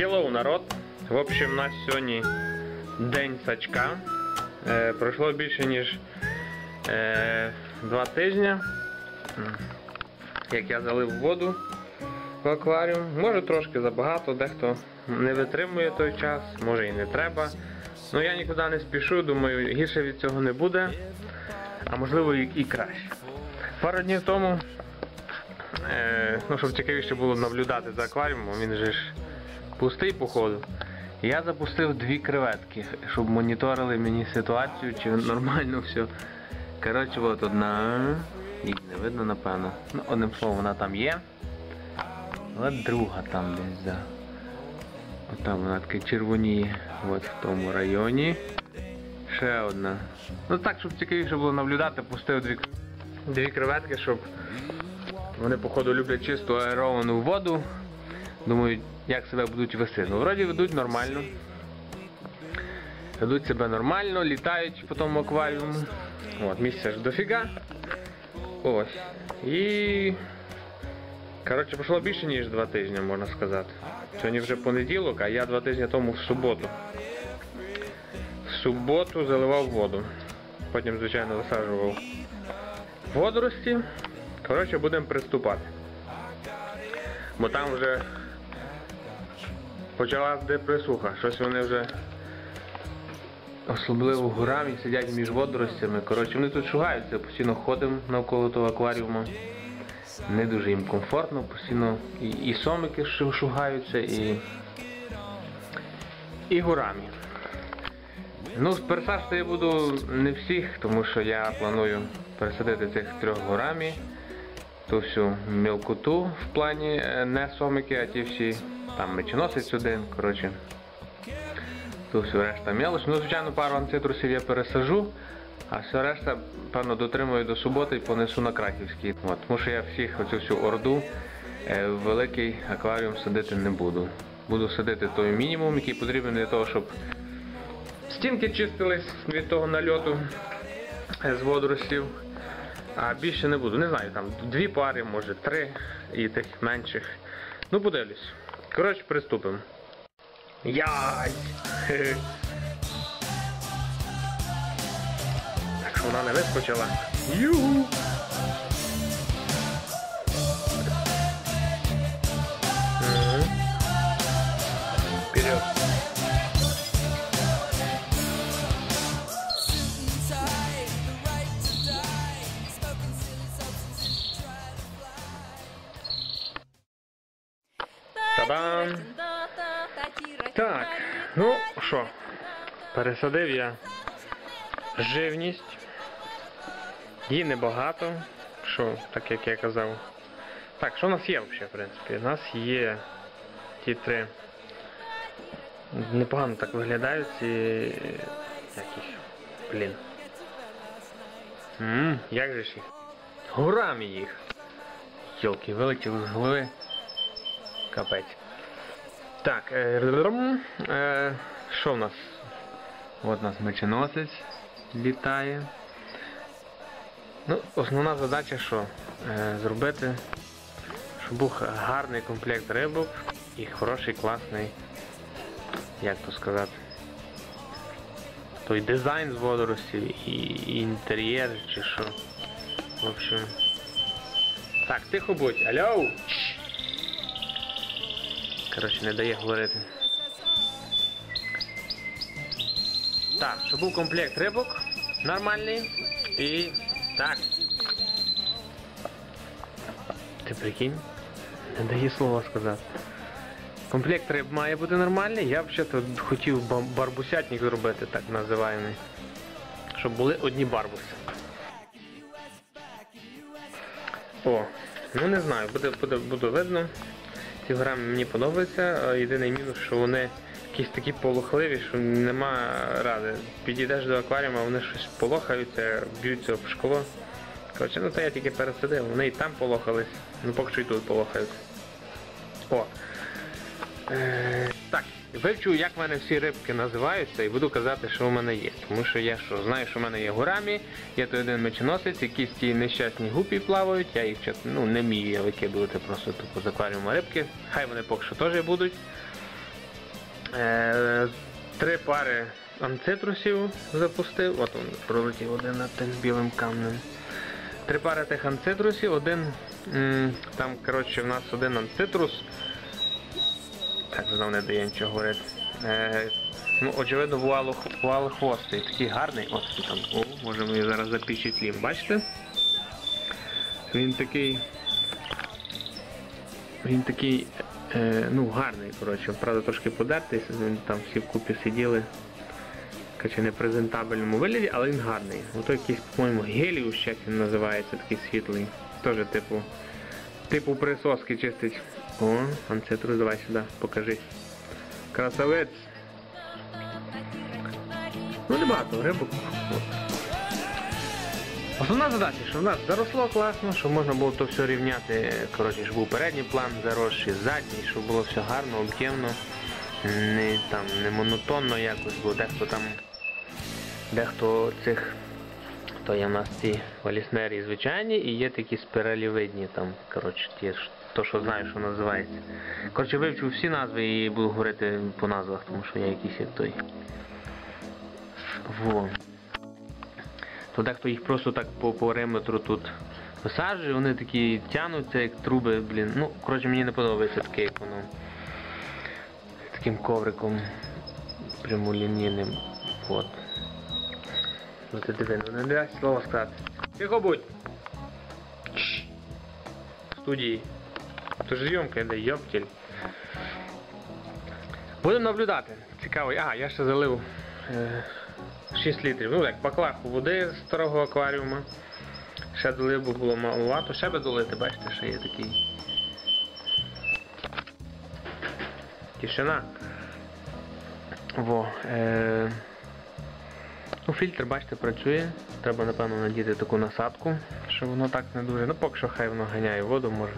Hello, народ! В общем, у нас сьогодні день сачка. Е, пройшло більше ніж е, два тижні. Як я залив воду в акваріум. Може трошки забагато, дехто не витримує той час, може і не треба. Ну я нікуди не спішу, думаю, гірше від цього не буде, а можливо і, краще. Пару днів тому, е, ну, щоб цікавіше було наблюдати за акваріумом, він же ж пустий походу. Я запустив дві креветки, щоб моніторили мені ситуацію, чи нормально все. Коротше, от одна. Їх не видно, напевно. Ну, одним словом, вона там є. От друга там десь, да. От там вона таке червоніє. От в тому районі. Ще одна. Ну так, щоб цікавіше було наблюдати, пустив дві, дві креветки, щоб вони, походу, люблять чисту аеровану воду. Думаю, як себе будуть вести. Ну, вроді ведуть нормально. Ведуть себе нормально, літають по тому акваріуму. От, місця ж дофіга. Ось. І. Коротше, пройшло більше, ніж два тижні, можна сказати. Сьогодні вже понеділок, а я два тижні тому в суботу. В суботу заливав воду. Потім, звичайно, висаджував водорості. Коротше, будемо приступати. Бо там вже почалась депресуха. Щось вони вже особливо горами сидять між водоростями. Коротше, вони тут шугаються, постійно ходимо навколо того акваріуму. Не дуже їм комфортно, постійно і, і сомики шугаються, і, і гурами. Ну, пересадити я буду не всіх, тому що я планую пересадити цих трьох гурами ту всю мілкоту в плані е, не сомики, а ті всі там меченосець один, коротше. Ту всю решта мелоч. Ну, звичайно, пару анцитрусів я пересажу, а все решта, певно, дотримую до суботи і понесу на Краківський. От, тому що я всіх оцю всю орду е, в великий акваріум садити не буду. Буду садити той мінімум, який потрібен для того, щоб стінки чистились від того нальоту е, з водорослів. А більше не буду. Не знаю, там дві пари, може три і тих менших. Ну, подивлюсь. Коротше, приступимо. Яй! Хе-хе. Так що вона не вискочила. Юху! Пересадив я живність. Її небагато, що, так як я казав. Так, що у нас є взагалі, в принципі? У нас є ті три. Непогано так виглядають ці. Як їх? Блін. Ммм, як же ж їх? Гурами їх. Йолки, вилетіли з голови. Капець. Так, е, е, що в нас? От у нас меченосець літає. Ну, основна задача що? Е, зробити, щоб був гарний комплект рибок і хороший, класний, як то сказати, той дизайн з водоростів і, інтер'єр чи що. В общем. Так, тихо будь, алло! Коротше, не дає говорити. Так, щоб був комплект рибок нормальний і. Так. Ти прикинь? Не дає слова сказати. Комплект риб має бути нормальний. Я взагалі хотів барбусятник зробити, так називаємо. Щоб були одні барбуси. О, ну не знаю, буде, буде, буде видно. Ці грами мені подобаються. Єдиний мінус, що вони якісь такі полохливі, що нема ради. Підійдеш до акваріума, вони щось полохаються, б'ються об шкло. Коротше, ну то я тільки пересадив, вони і там полохались, ну поки що і тут полохаються. О. Е, так, вивчу, як в мене всі рибки називаються, і буду казати, що в мене є. Тому що я що, знаю, що в мене є гурами, є той один меченосець, якісь ті нещасні гупі плавають, я їх ну, не вмію викидувати просто тупо з акваріуму рибки. Хай вони поки що теж будуть. Е, три пари анцитрусів запустив. От він пролетів один над тим білим камнем. Три пари тих анцитрусів, один. там, коротше, в нас один анцитрус. Так, знов не дає нічого говорити. Е, ну, очевидно, вуало, вуало хвостий. Такий гарний. От там. О, можемо її зараз запечатлім. Бачите? Він такий. Він такий, е, ну, гарний, коротше. Правда, трошки подертий, там всі вкупі сиділи. Коротше, не презентабельному вигляді, але він гарний. Ото якийсь, по-моєму, геліус, як він називається, такий світлий. Теж типу. Типу присоски чистить. О, анцитрус, давай сюди, покажи. Красавець. Ну, небагато рибок. Основна задача, що в нас заросло класно, щоб можна було то все рівняти. Коротше, щоб був передній план заросший, задній, щоб було все гарно, об'ємно, не, не монотонно якось, бо дехто там, дехто цих, то є в нас ці валіснері звичайні і є такі спиралівидні, там, коротше, ті, то, що знаю, що називається. Коротше, вивчу всі назви і буду говорити по назвах, тому що я якийсь як той. Во. То дехто їх просто так по периметру тут висаджує, вони такі тянуться, як труби, блін. Ну, коротше, мені не подобається таке, як воно. Таким ковриком прямолінійним. От. Ну ти диви, ну не дасть слово сказати. Тихо будь! В студії. То ж зйомка йде, йоптіль. Будемо наблюдати. Цікаво. А, я ще залив е, 6 літрів. Ну як баклаху води з старого акваріума. Ще долив, бо було маловато. Ще би долити, бачите, ще є такий. Тишина. Во. Е... Ну, фільтр, бачите, працює. Треба, напевно, надіти таку насадку, щоб воно так не дуже. Ну, поки що хай воно ганяє воду, може.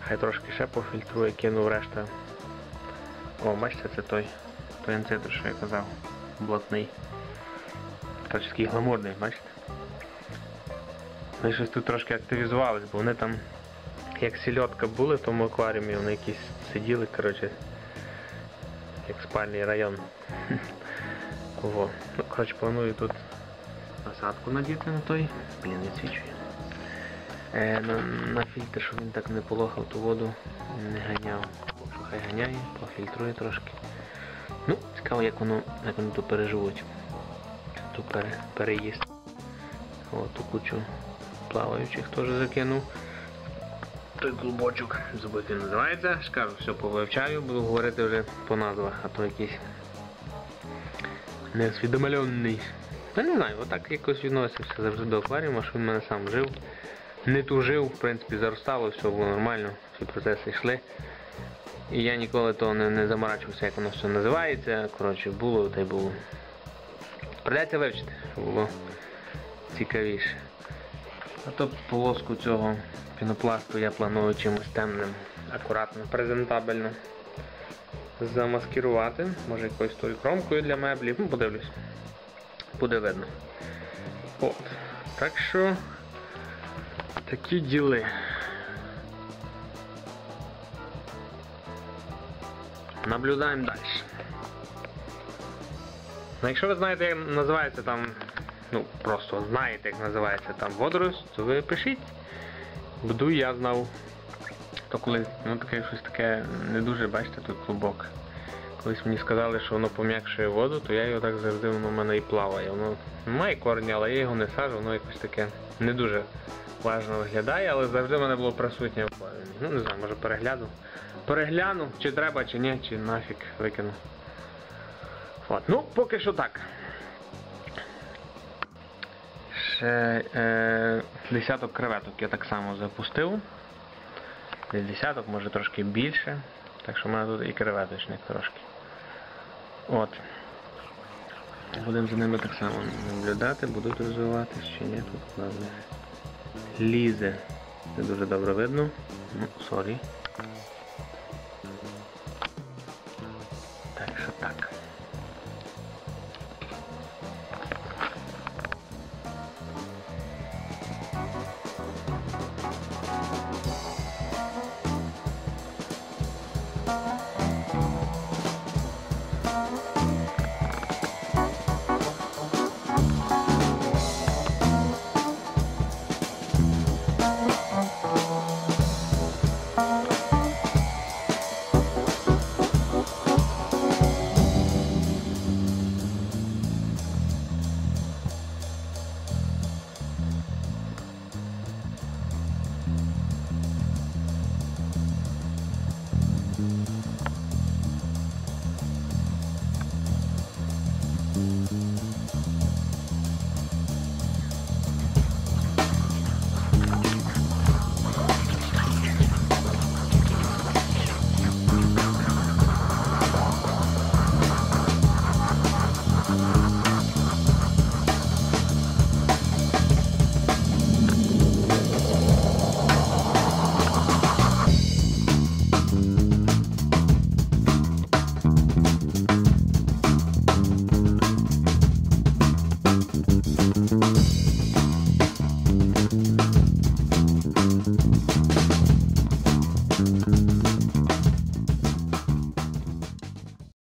Хай трошки ще пофільтрує, кинув решта. О, бачите, це той. Той анцитр, що я казав. Блатний. Такий гламурний, бачите? Вони щось тут трошки активізувались, бо вони там як сільотка були в тому акваріумі, вони якісь сиділи, коротше, як спальний район. Ого. Ну, коротше, планую тут насадку надіти на той. Блін, не свічує. Е, на, на фільтр, щоб він так не полохав ту воду, не ганяв. Хай ганяє, пофільтрує трошки. Ну, цікаво, як воно, як вони тут переживуть. Ту пере, переїзд. О, ту кучу плаваючих теж закинув. Той клубочок, забув, називається. Ж кажу, все повивчаю, буду говорити вже по назвах, а то якийсь неосвідомлений. Я не знаю, отак якось відносився завжди до акваріума, що він мене сам жив. Не тужив, в принципі, заростало, все було нормально, всі процеси йшли. І я ніколи того не, не заморачувався, як воно все називається. Коротше, було та й було. Придеться вивчити, було цікавіше. А то полоску цього пінопласту я планую чимось темним, акуратно, презентабельно замаскирувати. Може якоюсь тою кромкою для меблів. Ну, подивлюсь. Буде видно. От. Так що такі діли. Наблюдаємо далі. Ну, якщо ви знаєте, як називається там, ну просто знаєте, як називається там водорось, то ви пишіть. Буду я знав. То коли ну таке щось таке не дуже, бачите, тут клубок. Колись мені сказали, що воно пом'якшує воду, то я його так завжди воно в мене і плаває. Воно має корні, але я його не сажу, воно якось таке не дуже важно виглядає, але завжди в мене було присутнє. Ну не знаю, може перегляду. Перегляну, чи треба, чи ні, чи нафіг викину. От, ну, поки що так. Ще е, десяток креветок я так само запустив. Десь десяток, може трошки більше. Так що в мене тут і креветочник трошки. От. Будемо за ними так само наблюдати, будуть розвиватися чи ні, тут. Лізе. Не дуже добре видно. Ну, сорі.